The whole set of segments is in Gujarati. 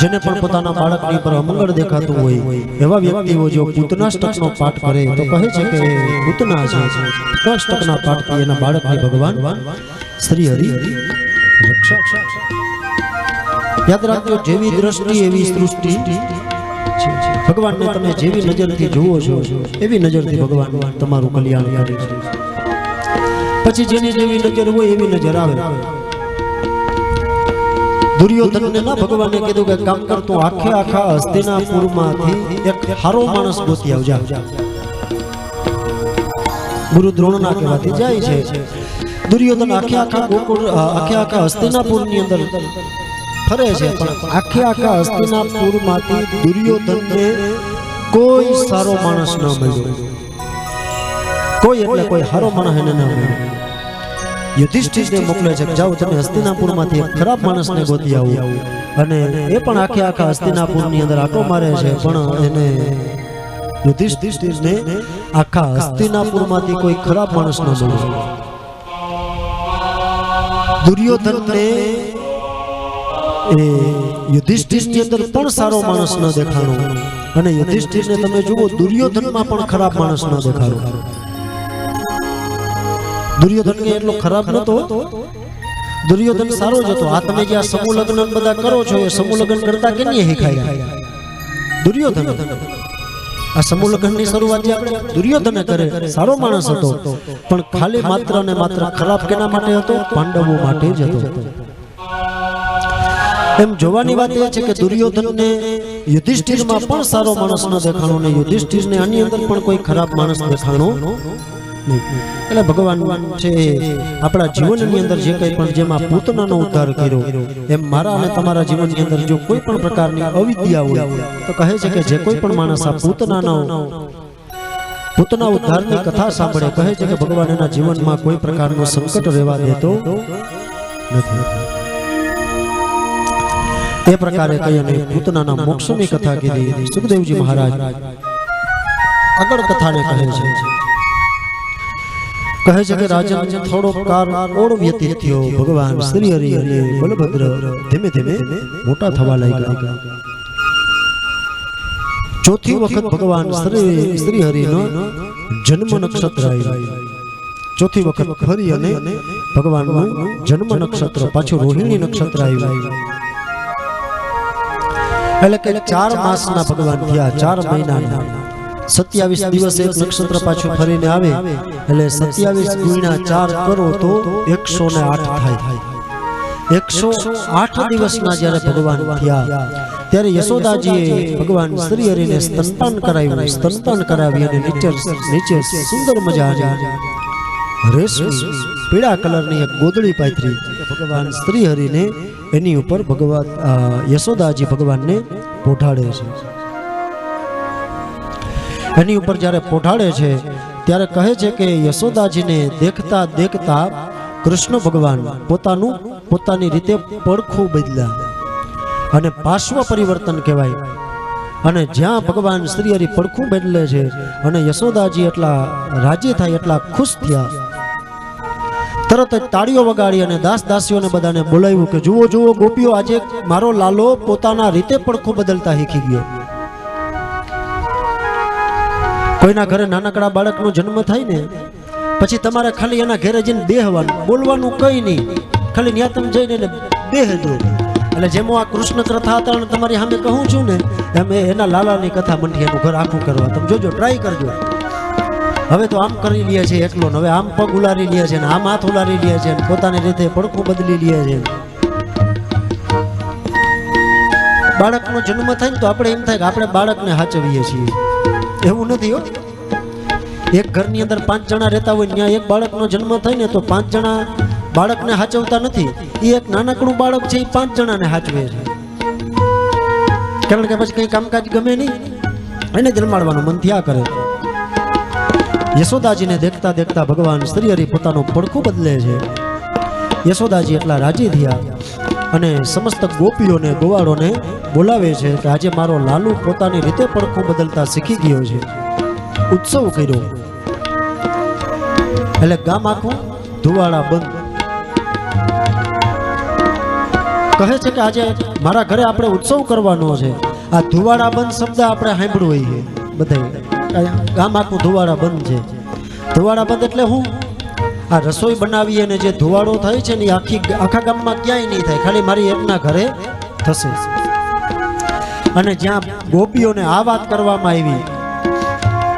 જેને પણ પોતાના બાળકની પર અમંગળ દેખાતું હોય એવા વ્યક્તિઓ જો પૂતનાષ્ટકનો પાઠ કરે તો કહે છે કે પૂતના છે પૂતનાષ્ટકના પાઠથી એના બાળકને ભગવાન શ્રી હરિ રક્ષા યાદ રાખજો જેવી દ્રષ્ટિ એવી સૃષ્ટિ ભગવાનને તમે જેવી નજરથી જુઓ છો એવી નજરથી ભગવાન તમારું કલ્યાણ કરે છે. પછી જેની જેવી નજર હોય એવી નજર આવે. દુર્યોધનને ના આખે આખા માણસ ગુરુ દ્રોણના દુર્યોધન આખે આખા આખા હસ્તિનાપુરની અંદર ફરે છે આખે આખા હસ્તિનાપુરમાંથી દુર્યોધનને કોઈ સારો માણસ ન મળ્યો. કોઈ એટલે કોઈ હારો માણસ એને ન મળ્યો. યુધિષ્ઠિરને મોકલે છે જાઓ તમે હસ્તિનાપુરમાંથી એક ખરાબ માણસને ગોતી આવો. અને એ પણ આખે આખા હસ્તિનાપુરની અંદર આટો મારે છે, પણ એને યુધિષ્ઠિરને આખા હસ્તિનાપુરમાંથી કોઈ ખરાબ માણસ ન મળ્યો દુર્યોધનને એ યુધિષ્ઠિરની અંદર પણ સારો માણસ ન દેખાણો. અને યુધિષ્ઠિરને તમે જુઓ, દુર્યોધનમાં પણ ખરાબ માણસ ન દેખાડો દુર્યોધન કે એટલો ખરાબ નતો દુર્યોધન સારો જ હતો. આ તમે જે આ સમૂહ લગ્ન બધા કરો છો, એ સમૂહ લગ્ન કરતા કેની હેખાય? દુર્યોધન. આ સમૂહ લગ્નની શરૂઆત જે આપણે દુર્યોધને કરે, સારો માણસ હતો. પણ ખાલી માત્ર ને માત્ર ખરાબ કેના માટે હતો? પાંડવો માટે જ હતો. એમ જોવાની વાત એ છે કે દુર્યોધનને યુધિષ્ઠિરમાં પણ સારો માણસ ન દેખાણો ને યુધિષ્ઠિરને આની અંદર પણ કોઈ ખરાબ માણસ દેખાણો એટલે ભગવાન છે, આપણા જીવનની અંદર જે કંઈ પણ જેમાં પૂતનાનો ઉદ્ધાર કર્યો, એમ મારા અને તમારા જીવનની અંદર જો કોઈ પણ પ્રકારની અવિદ્યા હોય, તો કહે છે કે જે કોઈ પણ માણસ આ પૂતનાનો, પૂતના ઉદ્ધારની કથા સાંભળે, કહે છે કે ભગવાન એના જીવનમાં કોઈ પ્રકારનો સંકટ રહેવા દેતો નથી. તે પ્રકારે કહી અને પૂતનાના મોક્ષની કથા કીધી. સુખદેવજી મહારાજ આગળ કથાને કહે છે. કહે છે કે રાજન થોડો કાળ ઓળ વ્યતીત થયો ભગવાન શ્રી હરિ અને બલભદ્ર ધીમે ધીમે મોટા થવા લાગ્યા ચોથી વખત ભગવાન શ્રી શ્રી હરિનો જન્મ નક્ષત્ર આવ્યું ચોથી વખત ફરી અને ભગવાનનું જન્મ નક્ષત્ર પાછું રોહિણી નક્ષત્ર આવ્યું એટલે કે ચાર માસના ભગવાન થયા ચાર મહિનાના સત્યાવીસ દિવસ એક નક્ષત્ર પાછું ફરીને આવે એટલે સત્યાવીસ ગુણ્યા ચાર કરો તો એકસો ને આઠ થાય. એકસો આઠ દિવસના જ્યારે ભગવાન થયા ત્યારે યશોદાજીએ ભગવાન શ્રી હરિને સ્તનપાન કરાવ્યું. સ્તનપાન કરાવી અને નીચે નીચે સુંદર મજા રેશમી પીળા કલરની એક ગોદળી પાથરી. ભગવાન શ્રી હરિને એની ઉપર ભગવાન યશોદાજી ભગવાનને પોઢાડે છે. એની ઉપર જ્યારે પોઢાડે છે, ત્યારે કહે છે કે યશોદાજીને દેખતા દેખતા કૃષ્ણ ભગવાન પોતાનું પોતાની રીતે પડખું બદલ્યા. અને પાર્શ્વ પરિવર્તન કહેવાય. અને જ્યાં ભગવાન શ્રી હરિ પડખું બદલે છે અને યશોદાજી એટલા રાજી થાય, એટલા ખુશ થયા. તરત જ તાળીઓ વગાડી અને દાસ દાસીઓને બધાને બોલાવ્યું કે, જુઓ જુઓ, ગોપીઓ, આજે મારો લાલો પોતાના રીતે પડખું બદલતા શીખી ગયો. કોઈના ઘરે નાનકડા બાળકનો જન્મ થાય ને, પછી તમારે ખાલી એના ઘરે જઈને બેહવાનું. બોલવાનું કઈ નહીં. ખાલી ત્યાં તમે જઈને એને બેહજો એટલે જેમ આ કૃષ્ણ કથા હતા અને તમારી સામે કહું છું ને, એમ એના લાલાની કથા મંડી એનું ઘર આખું કરવા. તમે જોજો ટ્રાય કરજો. હવે તો આમ કરી લે છે એકલો હવે આમ પગ ઉલારી લે છે ને આમ હાથ ઉલારી લે છે પોતાની રીતે પડખું બદલી લે છે. બાળકનો જન્મ થાય ને તો આપણે એમ થાય કે આપણે બાળકને હાચવીએ છીએ. એવું નથી હો. એક ઘરની અંદર પાંચ જણા રહેતા હોય, ત્યાં એક બાળકનો જન્મ થાય ને તો પાંચ જણા બાળકને હાચવતા નથી. એ એક નાનકડું બાળક છે એ પાંચ જણાને હાચવે છે. કારણ કે પછી કંઈ કામકાજ ગમે નહીં, એને જન્માડવાનું મન થયા કરે યશોદાજીને દેખતા દેખતા ભગવાન શ્રી હરિ પોતાનું પડખું બદલે છે. યશોદાજી એટલા રાજી થયા. અને સમસ્ત ગોપીઓને, ગોવાળોને બોલાવે છે કે આજે મારો લાલુ પોતાની રીતે પડખું બદલતા શીખી ગયો છે. ઉત્સવ કર્યો. એટલે ગામ આખું ધુવાડા બંધ. કહે છે કે આજે મારા ઘરે આપણે ઉત્સવ કરવાનો છે. આ ધુવાડા બંધ શબ્દ આપણે સાંભળવું હોય બધા ગામ આખું ધુવાડા બંધ છે. ધુવાડા બંધ એટલે હું? આ રસોઈ બનાવી અને જે ધુવાડો થાય છે ને આખી આખા ગામમાં ક્યાંય નહીં થાય. ખાલી મારી એકના ઘરે થશે. અને જ્યાં ગોપીઓને આ વાત કરવામાં આવી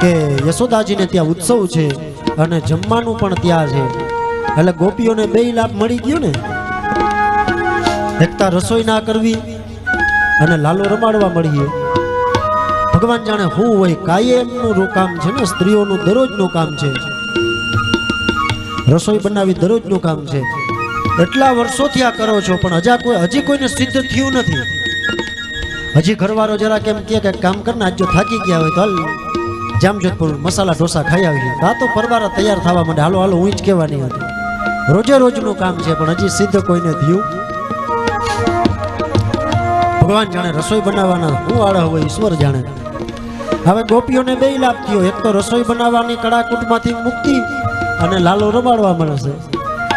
કે યશોદાજીને ત્યાં ઉત્સવ છે અને જમવાનું પણ ત્યાં છે, એટલે ગોપીઓને બે લાભ મળી ગયો ને. એકતા રસોઈ ના કરવી અને લાલો રમાડવા મળીએ. ભગવાન જાણે હું હોય, કાયમનું કામ છે ને, સ્ત્રીઓનું દરરોજનું કામ છે. રસોઈ બનાવી દરરોજનું કામ છે. એટલા વર્ષોથી આ કરો છો, પણ હજા કોઈ, હજી કોઈને સિદ્ધ થયું નથી. હજી ઘરવાળો જરા કેમ કે કામ કર આજ જો થાકી ગયા હોય તો હાલ જામજોધપુર મસાલા ઢોસા ખાઈ આવીએ આ તો પરવારા તૈયાર થવા માંડે. હાલો હાલો, હું જ કહેવાની હતી. રોજે રોજનું કામ છે, પણ હજી સિદ્ધ કોઈને થયું. ભગવાન જાણે રસોઈ બનાવવાના હું આળહ હોય, ઈશ્વર જાણે. હવે ગોપીઓને બે લાભ થયો. એક તો રસોઈ બનાવવાની કડાકૂટમાંથી મુક્તિ અને લાલો રમાડવા મળશે.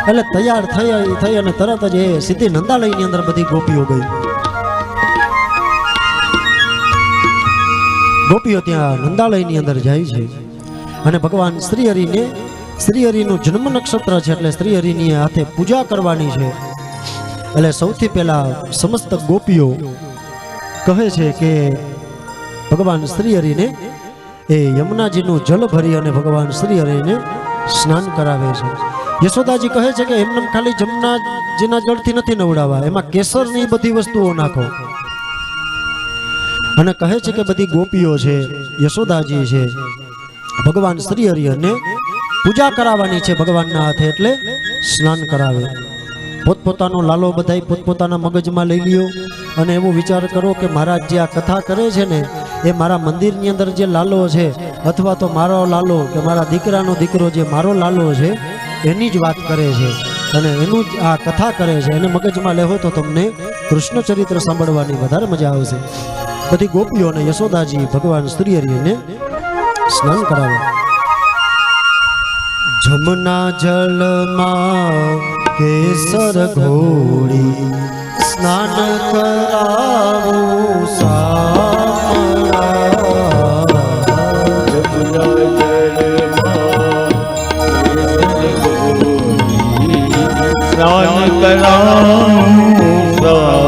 એટલે તૈયાર થઈ થઈ અને તરત જ એ સીધી નંદાલયની અંદર બધી ગોપીઓ ગઈ. ગોપીઓ ત્યાં નંદાલયની અંદર જાય છે. અને ભગવાન શ્રીહરિને, શ્રીહરિનું જન્મ નક્ષત્ર છે એટલે શ્રીહરિની હાથે પૂજા કરવાની છે. એટલે સૌથી પહેલા સમસ્ત ગોપીઓ કહે છે કે ભગવાન શ્રીહરિને એ યમુનાજીનું જલ ભરી અને ભગવાન શ્રીહરિને સ્નાન કરાવે છે. યશોદાજી કહે છે કે એમને ખાલી જમનાજીના જળથી નથી નવડાવવા એમાં કેસરની બધી વસ્તુઓ નાખો. અને કહે છે કે બધી ગોપીઓ છે, યશોદાજી છે, ભગવાન શ્રીહરિ અને પૂજા કરાવવાની છે ભગવાનના હાથે એટલે સ્નાન કરાવે. પોતપોતાનો લાલો બધાય પોતપોતાના મગજમાં લઈ લ્યો અને એવો વિચાર કરો કે મહારાજ જે આ કથા કરે છે ને, એ મારા મંદિરની અંદર જે લાલો છે અથવા તો મારો લાલો કે મારા દીકરાનો દીકરો જે મારો લાલો છે, એની જ વાત કરે છે. અને એનું જ આ કથા કરે છે. એને મગજમાં લેવો તો તમને કૃષ્ણ સાંભળવાની વધારે મજા આવશે. બધી ગોપીઓ અને યશોદાજી ભગવાન શ્રીહરિને સ્નાન કરાવે. જમના જળમાં કેસર ઘોડી સ્નાન કરાવું સામળા. સ્નાન કરાવું लाल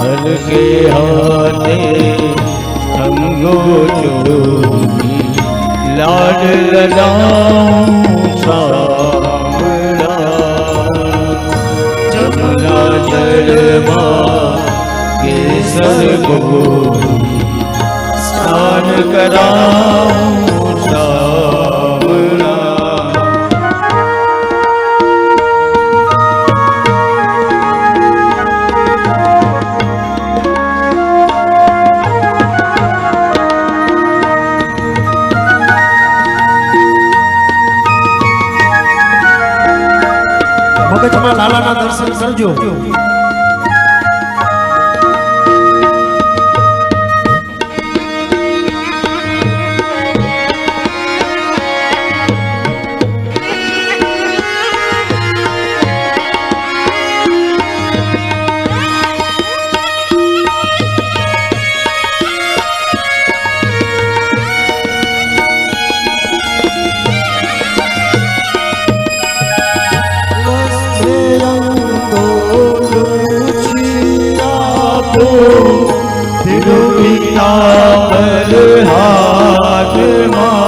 હલકે હાથે અંગો છોડી લાડ लाल સામળા. હલકે જળમાં કેસર ગોરી સ્નાન કરાઉં લાલાના Fatıma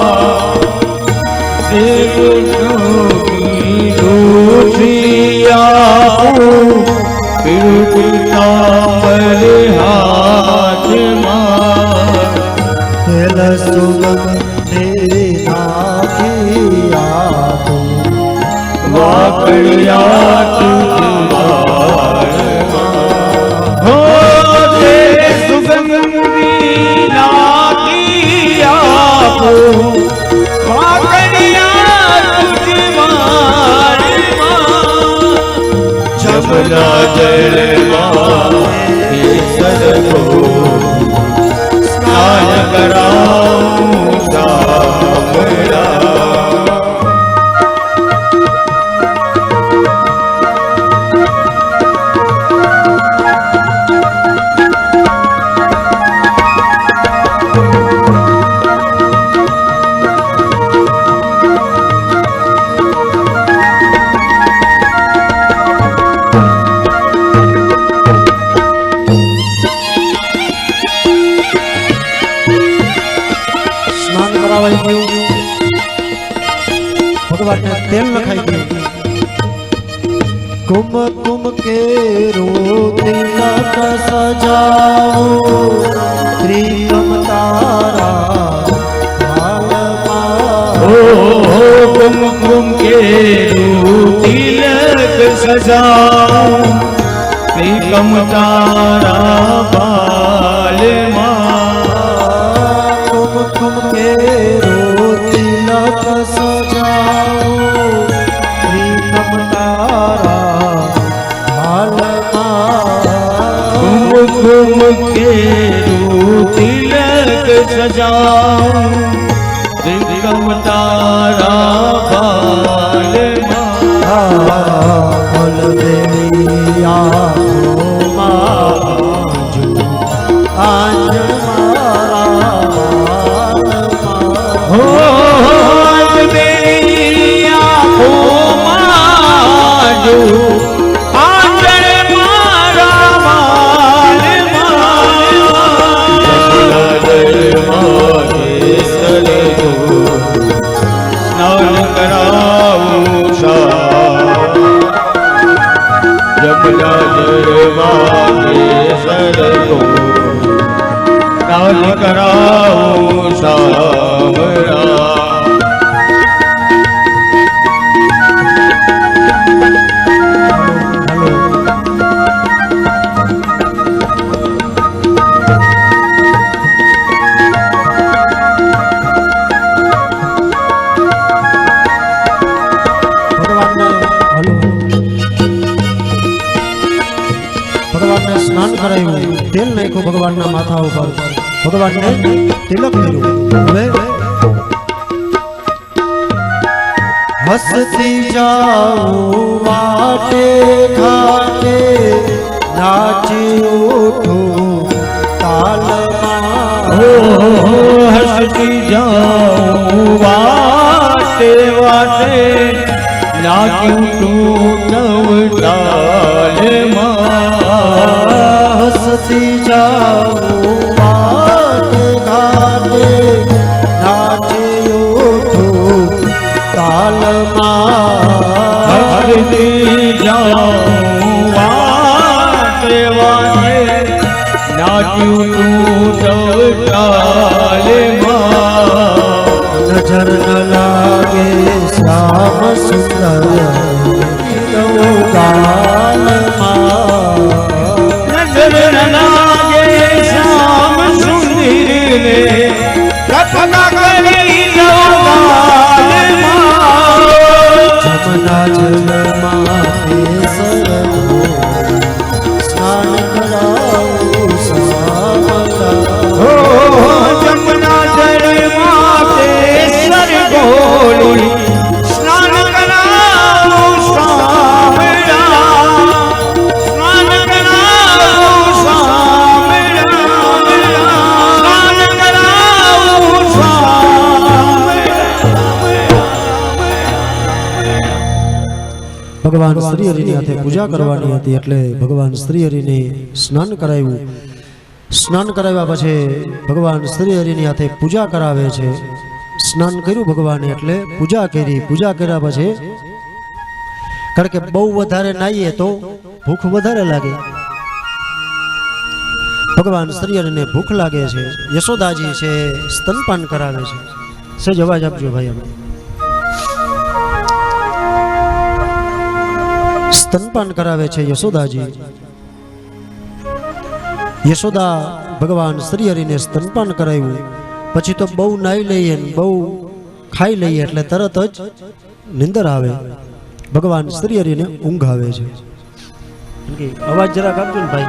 जय તેલ લખાઈ દે કુમ કુમ કે તિલક સજાવો. ત્રિકમ તારા હાલમાં કુમ કુમ કે તિલક સજાઉં ત્રિકમ તારા બાલમાં કુમકુમ કે તિલક સજાઉં ત્રિકમ તારા બાલમાં હો હસતી જાઉં માટે ઘાટે નાચી ઉઠું, તાલમાં હો હસતી જાઉં વાટે વાટે નાચ્યું તું નવ તાલમાં હસતી જાઉં હરતી જાઉં વાટે વાટે નાચ્યું ભગવાન શ્રી હરિની હાથે પૂજા કરવાની હતી એટલે ભગવાન શ્રી હરિને સ્નાન કરાવ્યું. સ્નાન કરાવ્યા પછી ભગવાન શ્રી હરિની હાથે પૂજા કરાવે છે. સ્નાન કર્યું ભગવાને એટલે પૂજા કરી. પૂજા કર્યા પછી કારણ કે બહુ વધારે નાહીએ તો ભૂખ વધારે લાગે. ભગવાન શ્રી હરિને ભૂખ લાગે છે. યશોદાજી છે, સ્તનપાન કરાવે છે. સજ અવાજ આપજો ભાઈ અમે સ્તનપાન કરાવે છે યશોદાજી. યશોદા ભગવાન શ્રી હરિને સ્તનપાન કરાવ્યું. પછી તો બહુ નાઈ લઈએ બહુ ખાઈ લઈએ એટલે તરત જ નિંદર આવે. ભગવાન શ્રી હરિને ઊંઘ આવે છે. અવાજ જરાક આપજો ને ભાઈ.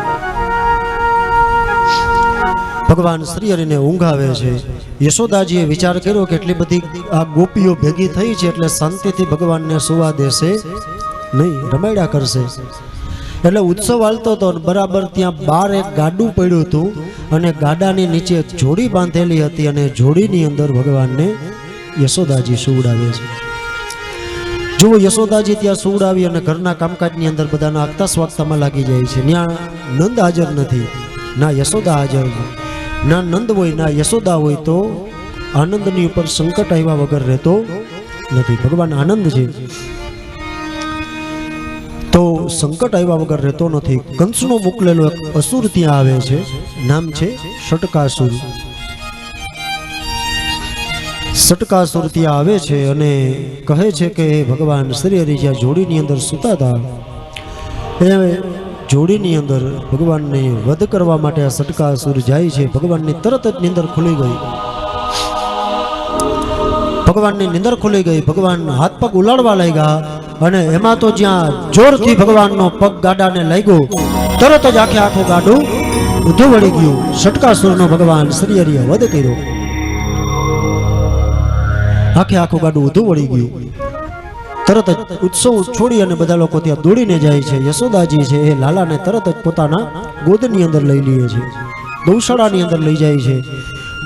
ભગવાન શ્રી હરિને ઊંઘ આવે છે. યશોદાજીએ વિચાર કર્યો કે એટલી બધી આ ગોપીઓ ભેગી થઈ છે એટલે શાંતિથી ભગવાનને સુવા દેશે. નહીં રમાડ્યા કરશે. એટલે ઉત્સવ હાલતો હતો બરાબર ત્યાં બાર એક ગાડું પડ્યું હતું અને ગાડાની નીચે એક જોડી બાંધેલી હતી અને જોડીની અંદર ભગવાનને યશોદાજી સુવડાવે છે. જુઓ યશોદાજી ત્યાં સુવડાવી અને ઘરના કામકાજની અંદર બધાના આગતા સ્વાગતામાં લાગી જાય છે. ત્યાં નંદ હાજર નથી. ના યશોદા હાજર ના નંદ હોય, ના યશોદા હોય તો આનંદની ઉપર સંકટ આવ્યા વગર રહેતો નથી. ભગવાન આનંદ છે. તો સંકટ આવ્યા વગર રહેતો નથી. કંસનો મોકલેલો એક અસુર ત્યાં આવે છે. નામ છે ષટકાસુર. ષટકાસુર ત્યાં આવે છે અને કહે છે કે ભગવાન શ્રી હરિ જ્યાં જોડીની અંદર સૂતા હતા એ જોડીની અંદર ભગવાનને વધ કરવા માટે આ ષટકાસુર જાય છે. ભગવાનની તરત જ નિંદર ખુલી ગઈ. ભગવાનની નિંદર ખુલી ગઈ. ભગવાન હાથ પગ ઉલાડવા લાગ્યા. અને એમાં તો જ્યાં જોરથી ભગવાનનો પગ ગાડાને લાગ્યો, તરત જ આખે આખું ગાડું ઊંધું વળી ગયું. સટકાસુરનો ભગવાન શ્રી હરિએ વધ કર્યો. આખે આખું ગાડું ઊંધું વળી ગયું. તરત જ ઉત્સવ છોડી અને બધા લોકો ત્યાં દોડીને જાય છે. યશોદાજી છે એ લાલાને તરત જ પોતાના ગોદની અંદર લઈ લે છે. ગૌશાળાની અંદર લઈ જાય છે.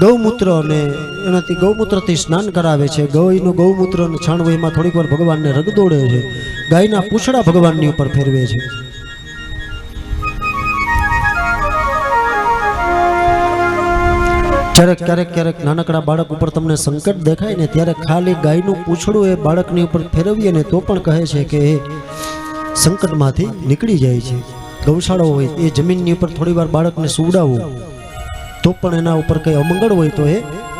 ગૌમૂત્ર અને એનાથી ગૌમૂત્રથી સ્નાન કરાવે છે. ગૌનું ગૌમૂત્ર અને છાણવું એમાં થોડીક વાર ભગવાનને રગદોડે છે. ગાયના પૂછડા ભગવાનની ઉપર ફેરવે છે. ક્યારેક ક્યારેક ક્યારેક નાનકડા બાળક ઉપર તમને સંકટ દેખાય ને ત્યારે ખાલી ગાયનું પૂછડું એ બાળકની ઉપર ફેરવીએ ને તો પણ કહે છે કે એ સંકટમાંથી નીકળી જાય છે. ગૌશાળાઓ હોય, એ જમીનની ઉપર થોડી વાર બાળકને સુવડાવવું તો પણ એના ઉપર કંઈ અમંગળ હોય તો એ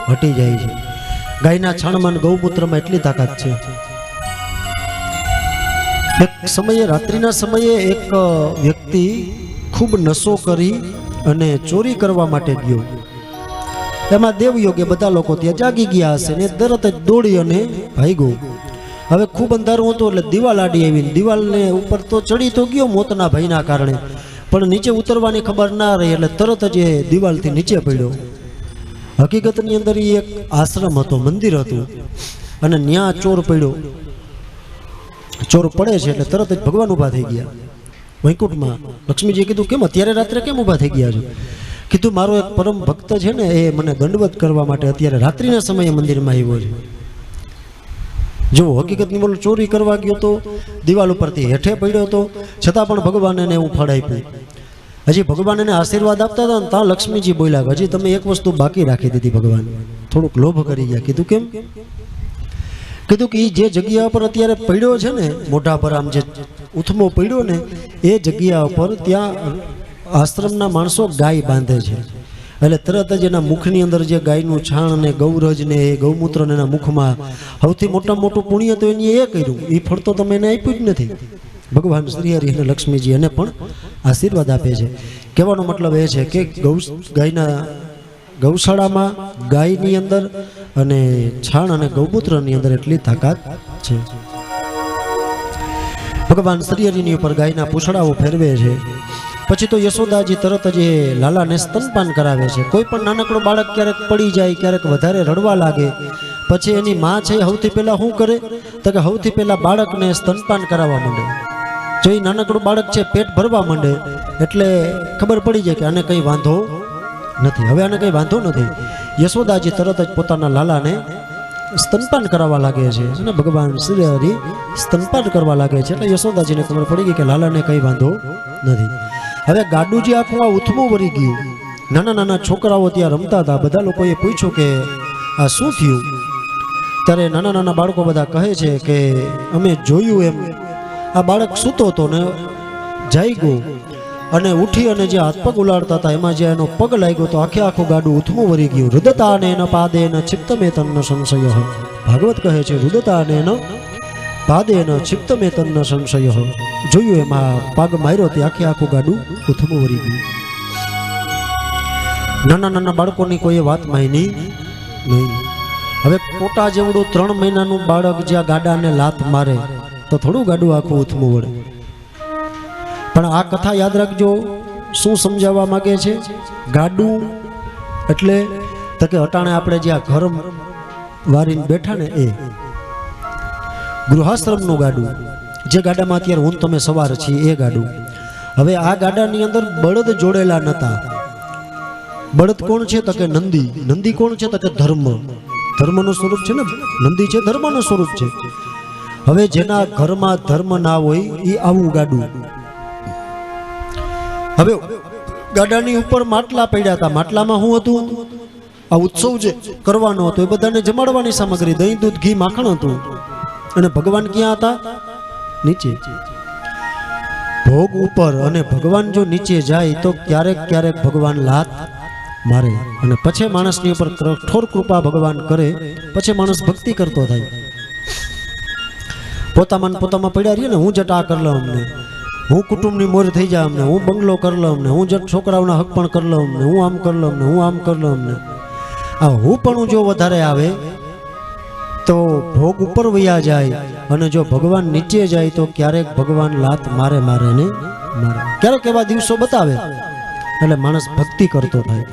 હટી જાય છે. ગાયના છાણમાં ગૌમૂત્રમાં એટલી તાકાત છે. એક સમયે, રાત્રિના સમયે એક વ્યક્તિ ખૂબ નશો કરી અને ચોરી કરવા માટે ગયો. એમાં દેવયોગે બધા લોકો ત્યાં જાગી ગયા હશે ને તરત જ દોડી અને ભાગ્યો. હવે ખૂબ અંધારું હતું એટલે દિવાલ આડી આવીને દિવાલને ઉપર તો ચડી તો ગયો મોતના ભયના કારણે. પણ નીચે ઉતરવાની ખબર ના રહી એટલે તરત જ એ દિવાલથી નીચે પડ્યો. હકીકતની અંદર એ એક આશ્રમ હતો, મંદિર હતું. અને ન્યા ચોર પડ્યો. ચોર પડે છે એટલે તરત જ ભગવાન ઊભા થઈ ગયા. વૈકુંઠમાં લક્ષ્મીજીએ કીધું, કેમ, અત્યારે રાત્રે કેમ ઊભા થઈ ગયા છો? કીધું, મારો એક પરમ ભક્ત છે ને, એ મને દંડવત કરવા માટે અત્યારે રાત્રિના સમયે મંદિરમાં આવ્યો છે. જો હકીકતની બોલો, ચોરી કરવા ગયો તો દિવાલ ઉપરથી હેઠે પડ્યો હતો. છતાં પણ ભગવાન એને એવું ફળ આપ્યું હજી ભગવાન એને આશીર્વાદ આપતા હતા ને ત્યાં લક્ષ્મીજી બોલ્યા હજી તમે એક વસ્તુ બાકી રાખી દીધી ભગવાન. થોડુંક લોભ કરી ગયા. કીધું કેમ? કીધું કે એ જે જગ્યા પર અત્યારે પડ્યો છે ને, મોઢા પર આમ જે ઉથમો પડ્યો ને, એ જગ્યા પર ત્યાં આશ્રમના માણસો ગાય બાંધે છે. એટલે તરત જ એના મુખની અંદર જે ગાયનું છાણ ને ગૌરજ ને એ ગૌમૂત્ર ને એના મુખમાં સૌથી મોટા મોટું પુણ્ય તો એની એ કર્યું. એ ફળ તો તમે એને આપ્યું જ નથી. ભગવાન શ્રી હરિ અને લક્ષ્મીજી એને પણ આશીર્વાદ આપે છે. કહેવાનો મતલબ એ છે કે ગૌ ગાયના ગૌશાળામાં ગાયની અંદર અને છાણ અને ગૌમૂત્રની અંદર એટલી તાકાત છે. ભગવાન શ્રી હરિની ઉપર ગાયના પૂછડાઓ ફેરવે છે. પછી તો યશોદાજી તરત જ એ લાલાને સ્તનપાન કરાવે છે. કોઈ પણ નાનકડો બાળક ક્યારેક પડી જાય, ક્યારેક વધારે રડવા લાગે, પછી એની માં છે સૌથી પહેલાં શું કરે? તો કે સૌથી પહેલાં બાળકને સ્તનપાન કરાવવા માંડે. જો એ નાનકડું બાળક છે, પેટ ભરવા માંડે, એટલે ખબર પડી જાય કે આને કંઈ વાંધો નથી. હવે આને કંઈ વાંધો નથી. યશોદાજી તરત જ પોતાના લાલાને સ્તનપાન કરાવવા લાગે છે અને ભગવાન શ્રી હરિ સ્તનપાન કરવા લાગે છે. એટલે યશોદાજીને ખબર પડી ગઈ કે લાલાને કંઈ વાંધો નથી. હવે ગાડું જે આખું આ ઉથમું વળી ગયું. નાના નાના છોકરાઓ ત્યાં રમતા હતા. બધા લોકોએ પૂછ્યું કે, આ શું થયું? ત્યારે નાના નાના બાળકો બધા કહે છે કે, અમે જોયું એમ. આ બાળક સૂતો હતો ને જાગ્યો અને ઉઠી અને જે હાથ પગ ઉલાડતા હતા, એમાં જે એનો પગ લાગ્યો તો આખે આખું ગાડું ઉથમું વરી ગયું. રુદતા અને એના પાદે એના ચિત્તમે તમને સંશય ભાગવત કહે છે, રુદતા અને એનો પાદે એનો ચિત્તમે તન્ન સંશય. જોયું એમાં પગ માર્યો તે આખે આખું ગાડું ઉથમું વરી ગયું. નાના નાના બાળકોની કોઈ વાત માયની નહીં. હવે પોટા જેવડું ત્રણ મહિનાનું બાળક જ્યાં ગાડાને લાત મારે, તો થોડું ગાડું આખું ઉથમું વળે. પણ આ કથા યાદ રાખજો, શું સમજાવવા માગે છે? ગાડું એટલે, તો કે અટાણે આપણે જ્યાં ઘર વારીને બેઠા ને એ. ગૃહાશ્રમનું ગાડું. જે ગાડામાં અત્યારે હું તમે સવાર છીએ એ ગાડું. હવે આ ગાડાની અંદર બળદ જોડેલા નતા. બળદ કોણ છે તો કે નંદી? નંદી કોણ છે તો કે ધર્મ? ધર્મનું સ્વરૂપ છે ને? નંદી છે, ધર્મનું સ્વરૂપ છે. હવે જેના ઘરમાં ધર્મ ના હોય એ આવું ગાડું. હવે ગાડાની ઉપર માટલા પડ્યા હતા. માટલામાં શું હતું? આ ઉત્સવ જે કરવાનો હતો, એ બધાને જમાડવાની સામગ્રી, દહીં, દૂધ, ઘી, માખણ હતું. અને ભગવાન ક્યાં હતા? નીચે. ભોગ ઉપર અને ભગવાન જો નીચે જાય તો ક્યારેક ક્યારેક ભગવાન લાત મારે અને પછી માણસની ઉપર કઠોર કૃપા ભગવાન કરે, પછી માણસ ભક્તિ કરતો થાય. પોતામાં પોતામાં પડ્યા રહીએ ને, હું જટ આ કરલો અમને. હું કુટુંબની મોર થઈ જાય અમને, હું બંગલો કરલો અમને, હું જટ છોકરાઓના હક પણ કરલો અમને, હું આમ કરલો અમને, હું આમ કરલો અમને. આ હું પણ જો વધારે આવે તો ભોગ ઉપર વયા જાય અને જો ભગવાન નીચે જાય તો ક્યારેક ભગવાન લાત મારે મારે ને મારે. ક્યારેક એવા દિવસો બતાવે. એટલે માણસ ભક્તિ કરતો થાય.